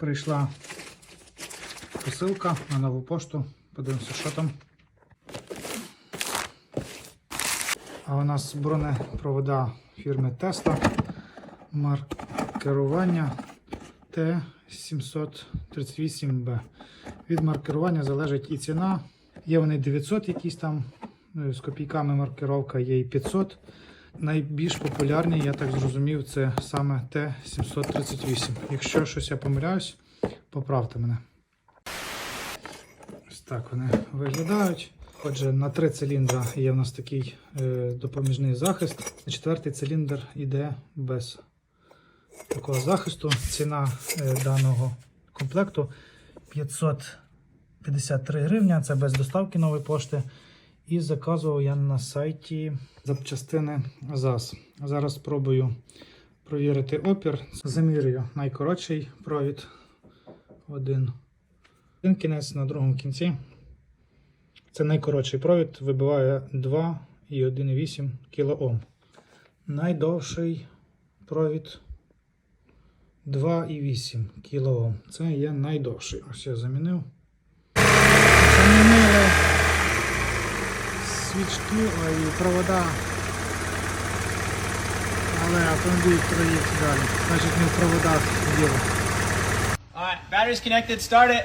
Прийшла посилка на нову пошту. Подивимося, що там. А у нас бронепровода фірми Tesla. Маркерування Т738Б. Від маркерування залежить і ціна. Є вони 900 якісь там е, з копійками маркировка, є і 500. Найбільш популярні, я так зрозумів, це саме Т738. Якщо щось я помиляюсь, поправте мене. Ось так вони виглядають. Отже, на три циліндра є в нас такий е, допоміжний захист. Четвертий циліндр йде без такого захисту. Ціна е, даного комплекту 553 гривня. Це без доставки нової пошти. І заказував я на сайті запчастини ЗАЗ. Зараз спробую провірити опір. Замірюю найкоротший провід. Один. Один кінець на другому кінці. Це найкоротший провід, вибиває 2,1,8 кОм. Найдовший провід 2,8 кОм. Це є найдовший. Ось я замінив. Свічки, і провода. Але автомобіль проїхав далі. Значить не в проводах діло. All right, battery's connected. Start it.